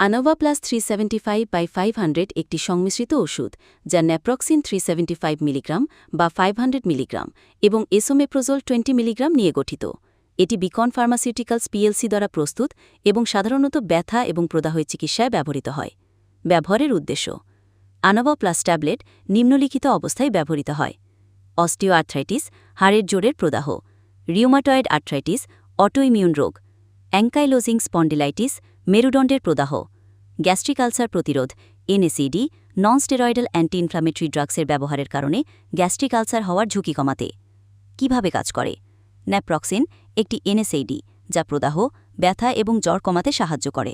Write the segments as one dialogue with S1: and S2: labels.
S1: আনোভা plus three seventy five by five hundred একটি সংমিশ্রিত ওষুধ, যা naproxen three seventy five milligram বা ফাইভ হান্ড্রেড মিলিগ্রাম এবং এসোমেপ্রোজোল টোয়েন্টি মিলিগ্রাম নিয়ে গঠিত। এটি বিকন ফার্মাসিউটিক্যালস পিএলসি দ্বারা প্রস্তুত এবং সাধারণত ব্যথা এবং প্রদাহের চিকিৎসায় ব্যবহৃত হয়। ব্যবহারের উদ্দেশ্য আনোভা প্লাস ট্যাবলেট নিম্নলিখিত অবস্থায় ব্যবহৃত হয়। অস্টিও আর্থ্রাইটিস হাড়ের জোরের প্রদাহ, রিউমাটয়েড আর্থ্রাইটিস, অটোইমিউন রোগ অ্যাঙ্কাইলোজিং স্পন্ডিলাইটিস মেরুদণ্ডের প্রদাহ, গ্যাস্ট্রিক আলসার প্রতিরোধ NSAID non steroidal anti inflammatory ড্রাগসের ব্যবহারের কারণে গ্যাস্ট্রিক আলসার হওয়ার ঝুঁকি কমাতে। কীভাবে কাজ করে? ন্যাপ্রক্সিন, একটি এনএসএইডি যা প্রদাহ, ব্যথা এবং জ্বর কমাতে সাহায্য করে।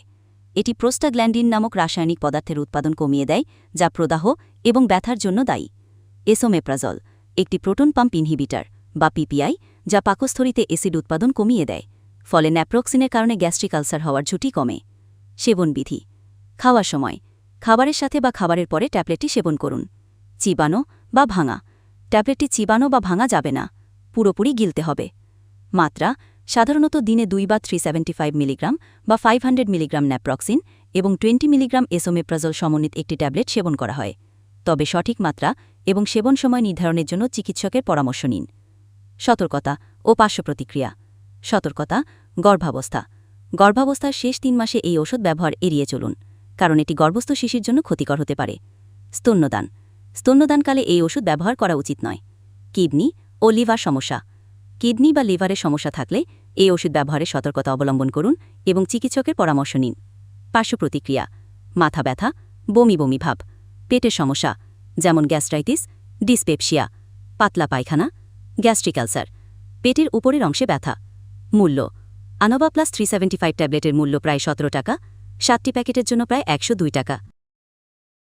S1: এটি প্রোস্টাগ্ল্যান্ডিন নামক রাসায়নিক পদার্থের উৎপাদন কমিয়ে দেয়, যা প্রদাহ এবং ব্যথার জন্য দায়ী। এসোমেপ্রাজল, একটি প্রোটন পাম্প ইনহিবিটার, বা পিপিআই যা পাকস্থলিতে অ্যাসিড উৎপাদন কমিয়ে দেয়। ফলে ন্যাপ্রক্সিনের কারণে গ্যাস্ট্রিক আলসার হওয়ার ঝুঁকি কমে। সেবনবিধি খাওয়ার সময়। খাবারের সাথে বা খাবারের পরে ট্যাবলেটটি সেবন করুন। চিবানো বা ভাঙা। ট্যাবলেটটি চিবানো বা ভাঙা যাবে না। পুরোপুরি গিলতে হবে। মাত্রা সাধারণত দিনে দুই বা থ্রি মিলিগ্রাম বা ফাইভ মিলিগ্রাম ন্যাপ্রক্সিন এবং টোয়েন্টি মিলিগ্রাম এসোমেপ্রাজল সমন্বিত একটি ট্যাবলেট সেবন করা হয়। তবে সঠিক মাত্রা এবং সেবন সময় নির্ধারণের জন্য চিকিৎসকের পরামর্শ নিন। সতর্কতা ও পার্শ্ব প্রতিক্রিয়া। সতর্কতা, গর্ভাবস্থা। গর্ভাবস্থার শেষ তিন মাসে এই ওষুধ ব্যবহার এড়িয়ে চলুন, কারণ এটি গর্ভস্থ শিশুর জন্য ক্ষতিকর হতে পারে। স্তন্যদান। স্তন্যদানকালে এই ওষুধ ব্যবহার করা উচিত নয়। কিডনি ও লিভার সমস্যা। কিডনি বা লিভারের সমস্যা থাকলে এই ওষুধ ব্যবহারে সতর্কতা অবলম্বন করুন এবং চিকিৎসকের পরামর্শ নিন। পার্শ্ব প্রতিক্রিয়া। মাথা ব্যথা, বমি বমি ভাব, পেটের সমস্যা, যেমন গ্যাস্ট্রাইটিস, ডিসপেপসিয়া, পাতলা পায়খানা, গ্যাস্ট্রিক আলসার, পেটের উপরের অংশে ব্যথা। মূল্য। আনোভা প্লাস থ্রি ট্যাবলেটের মূল্য প্রায় সতেরো টাকা। সাতটি প্যাকেটের জন্য প্রায় একশো দুই টাকা।